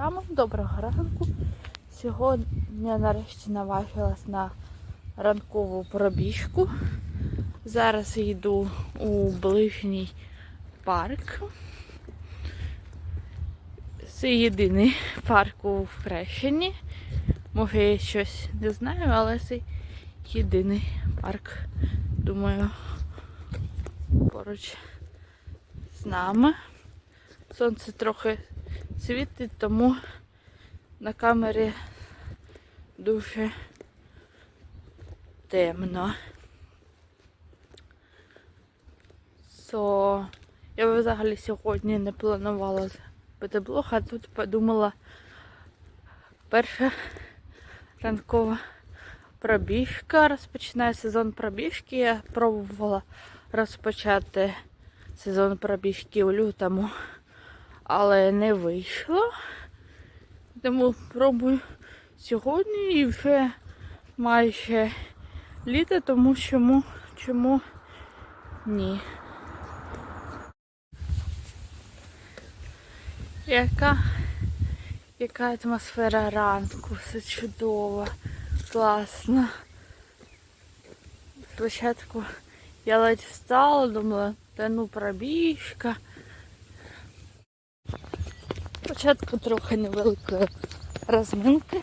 Прямо доброго ранку. Сьогодні я нарешті наважилась на ранкову пробіжку. Зараз йду у ближній парк. Це єдиний парк у Хрещенні. Може я щось не знаю, але це єдиний парк. Думаю, поруч з нами. Сонце трохи світить, тому на камері дуже темно. So, я взагалі сьогодні не планувала зробити блог, а тут подумала перша ранкова пробіжка. Розпочинає сезон пробіжки. Я пробувала розпочати сезон пробіжки у лютому, але не вийшло. Тому пробую сьогодні і вже майже літо, тому чому, чому ні. Яка, яка атмосфера ранку, все чудово, класно. Спочатку я ледь встала, думала, та ну пробіжка. Спочатку трохи невеликої розминки.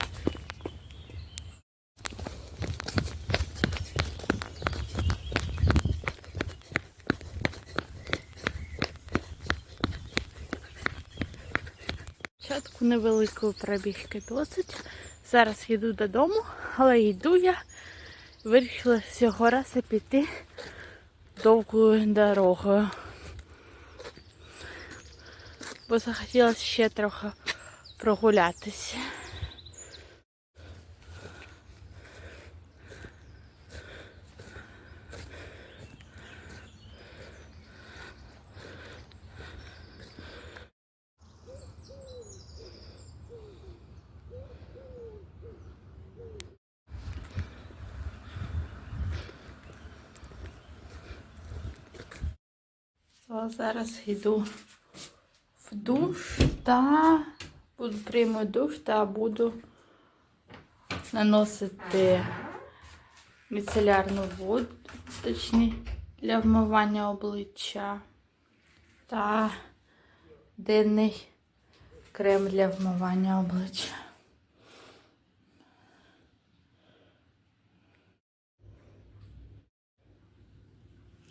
Спочатку невеликої пробіжки досить. Зараз їду додому, але йду я. Вирішила цього разу піти довгою дорогою. Бо захотілося ще трохи прогулятися. Зараз йду душ та буду прийму душ та буду наносити міцелярну воду, точні для вмивання обличчя та денний крем для вмивання обличчя.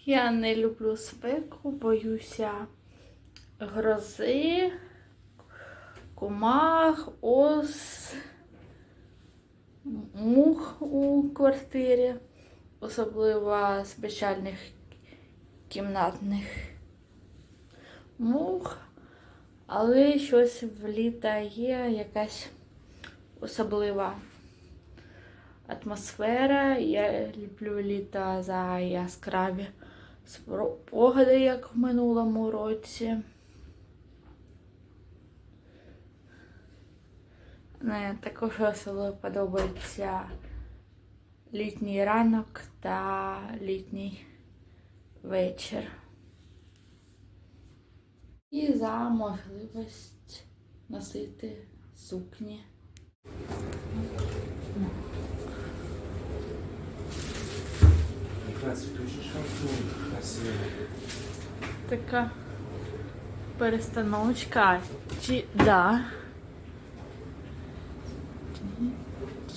Я не люблю спеку, боюся грози, комах, ос, мух у квартирі, особливо спеціальних кімнатних мух, але щось в літа є якась особлива атмосфера. Я люблю літа за яскраві спогади, як в минулому році. Не, також особливо подобається літній ранок та літній вечір. І за можливість носити сукні. Така перестановочка. Чи да.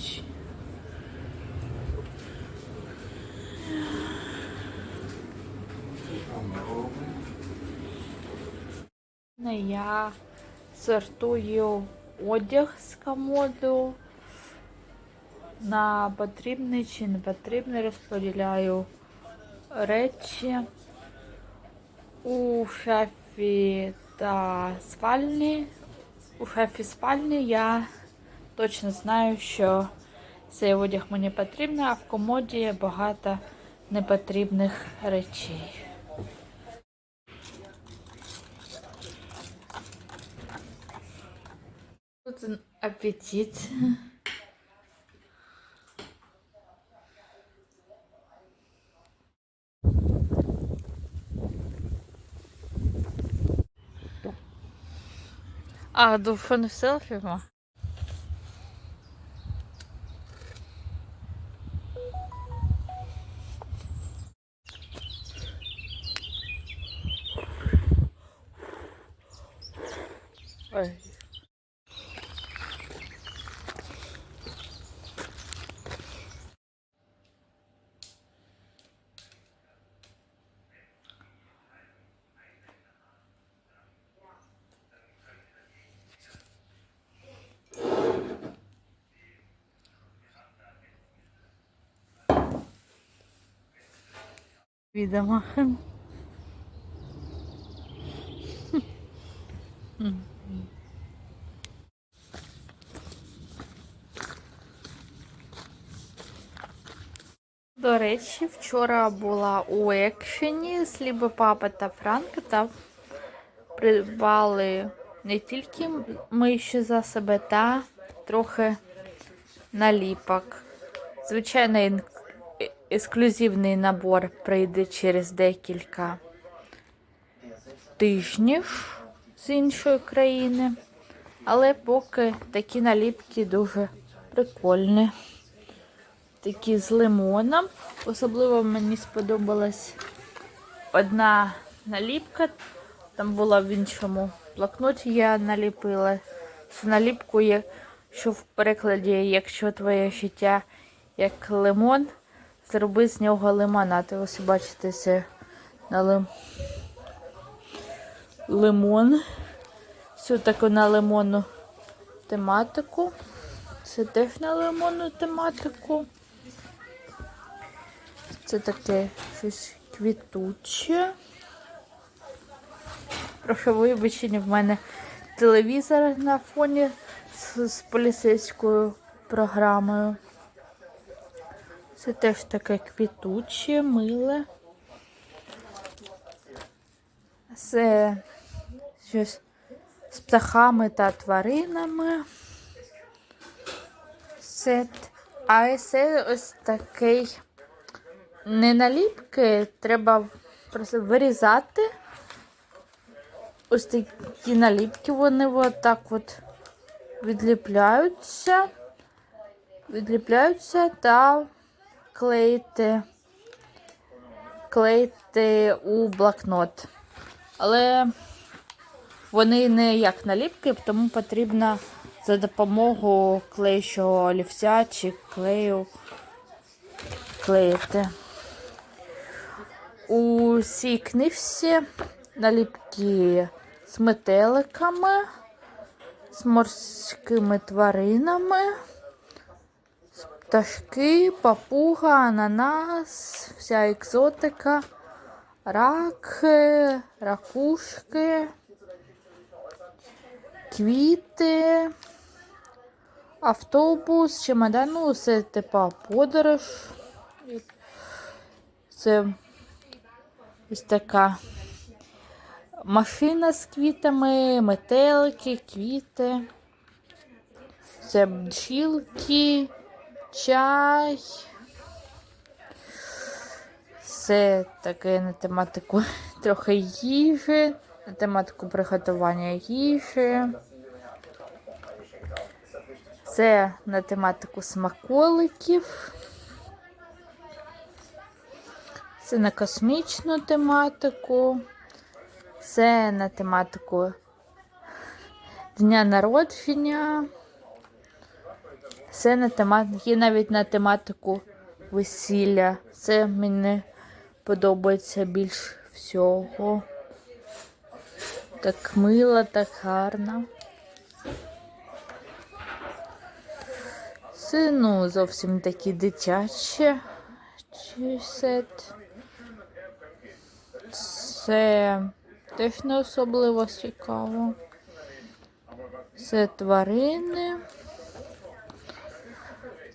Чи- Не я сортую одяг з комоду. На потрібний чи не потрібний розподіляю речі у шафі та спальні. У шафі спальні я точно знаю, що цей одяг мені потрібен, а в комоді багато непотрібних речей. Тут Appetit. А, du von селфі ма. Machen. До речі, вчора була у екшені з Ліби Папа та Франка та придбали не тільки миші засоби, та трохи наліпок. Звичайно, ін- е- ексклюзивний набор прийде через декілька тижнів з іншої країни. Але поки такі наліпки дуже прикольні. Такі з лимоном. Особливо мені сподобалась одна наліпка. Там була в іншому блокноті, я наліпила цю наліпку, є- що в перекладі, якщо твоє життя як лимон, зроби з нього лимонад. Ось бачите, це на лим... лимон. Всю таку на лимонну тематику. Це теж на лимонну тематику. Це таке щось квітуче. Прошу вибачення, в мене телевізор на фоні з, з поліцейською програмою. Це теж таке квітуче, миле. Це щось з птахами та тваринами. Це, а це ось такий не наліпки, треба просто вирізати. Ось такі наліпки, вони отак от відліпляються, відліпляються та клеїти, клеїти у блокнот. Але вони не як наліпки, тому потрібно за допомогою клеючого олівця чи клею клеїти. У цій книжці наліпки з метеликами, з морськими тваринами, пташки, папуга, ананас, вся екзотика, раки, ракушки, квіти, автобус, чемодан, ну, це типа подорож. Це ось така машина з квітами, метелики, квіти. Це бджілки, чай. Це таке на тематику трохи їжі, на тематику приготування їжі. Це на тематику смаколиків. Це на космічну тематику. Це на тематику дня народження. Це на тематику, є навіть на тематику весілля. Це мені подобається більш всього. Так мило, так гарно. Це ну, зовсім такі дитячі сет. Це теж не особливо цікаво. Це тварини.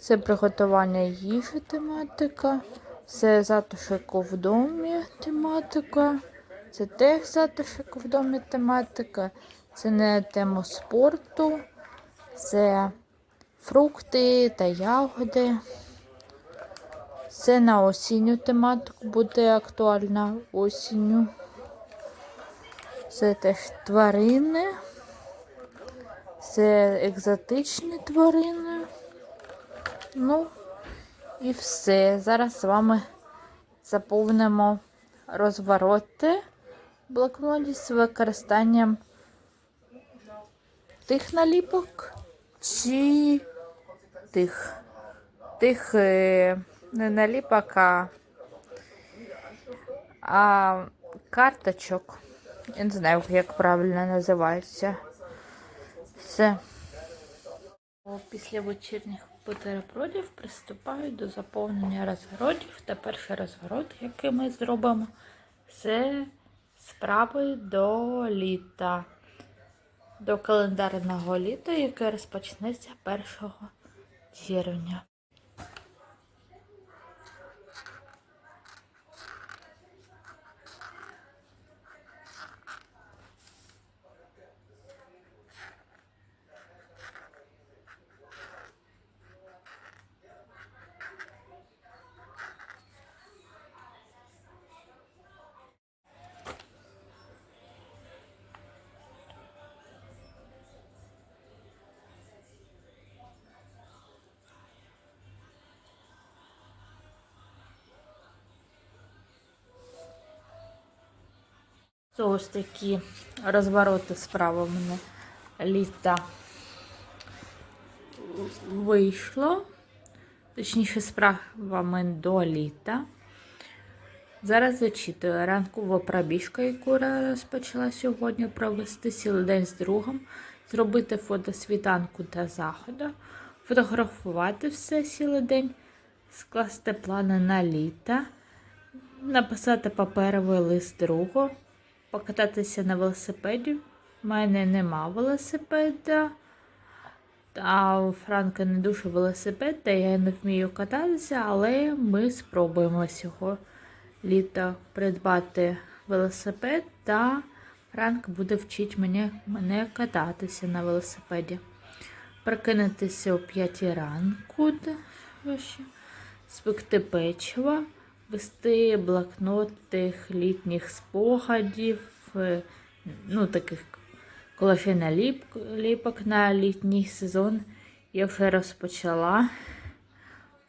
Це приготування їжі тематика. Це затишок в домі тематика. Це теж затишок в домі тематика. Це не тема спорту. Це фрукти та ягоди. Це на осінню тематику буде актуальна осінню. Це теж тварини. Це екзотичні тварини. Ну, і все. Зараз з вами заповнимо розвороти блокноті з використанням тих наліпок чи тих. Тих е, не наліпок, а, а карточок. Я не знаю, як правильно називається. Все. Після вечірніх бутербродів приступаю до заповнення розгородів. Та перший розгород, який ми зробимо, це справи до літа, до календарного літа, яке розпочнеться 1 червня. Знову ж таки, розвороти справа в мене. Літа вийшло. Точніше, справами до літа. Зараз зачитую. Ранкова пробіжка, яку розпочала сьогодні провести цілий день з другом, зробити фото світанку та заходу, фотографувати все цілий день, скласти плани на літо, написати паперовий лист другу, покататися на велосипеді. У мене нема велосипеда. А у Франка не дуже велосипед, та я не вмію кататися, але ми спробуємо цього літа придбати велосипед, та Франк буде вчити мене, мене кататися на велосипеді. Прокинутися о 5 ранку, спекти печиво, вести блокнот тих літніх спогадів, е, ну таких ліпок на літній сезон я вже розпочала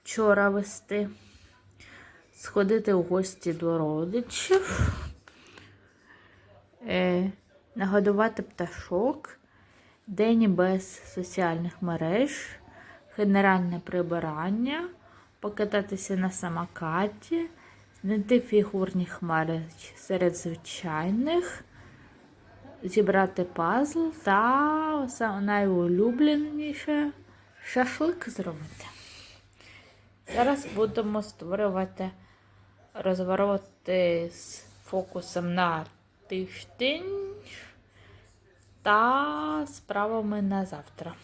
вчора вести. Сходити в гості до родичів, е, нагодувати пташок, день без соціальних мереж, генеральне прибирання, покататися на самокаті, знайти фігурні хмари серед звичайних зібрати пазл та найулюбленіше шашлик зробити. Зараз будемо створювати розвороти з фокусом на тиждень та справами на завтра.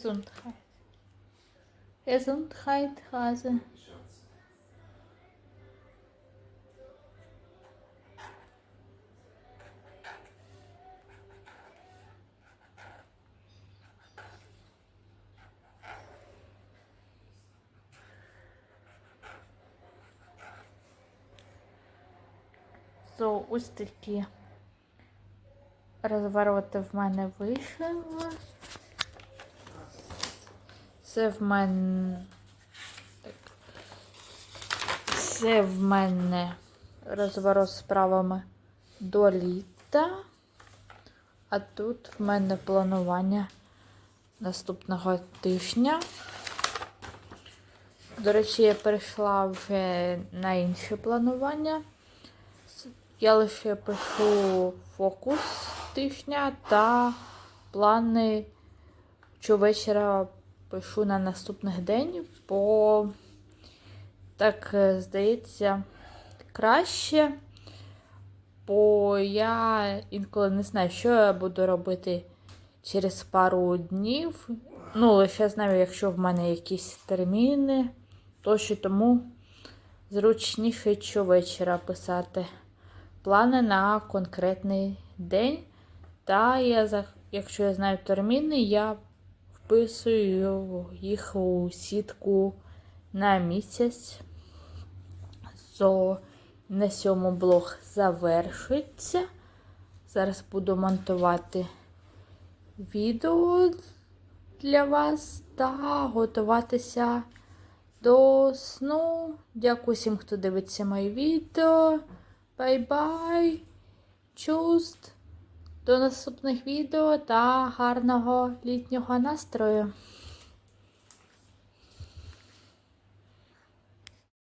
Gesundheit. Gesundheit, Hase. То ось такі розвороти в мене вийшли. Це в мене. Це в мене розворот справами до літа. А тут в мене планування наступного тижня. До речі, я перейшла вже на інше планування. Я лише пишу фокус тижня та плани щовечора пишу на наступний день, бо так е, здається краще. Бо я інколи не знаю, що я буду робити через пару днів. Ну, лише знаю, якщо в мене якісь терміни, то що тому зручніше щовечора писати плани на конкретний день. Та я, якщо я знаю терміни, я вписую їх у сітку на місяць. So, на цьому блог завершується. Зараз буду монтувати відео для вас та готуватися до сну. Дякую всім, хто дивиться мої відео. Бай-бай! Чуст! До наступних відео та гарного літнього настрою!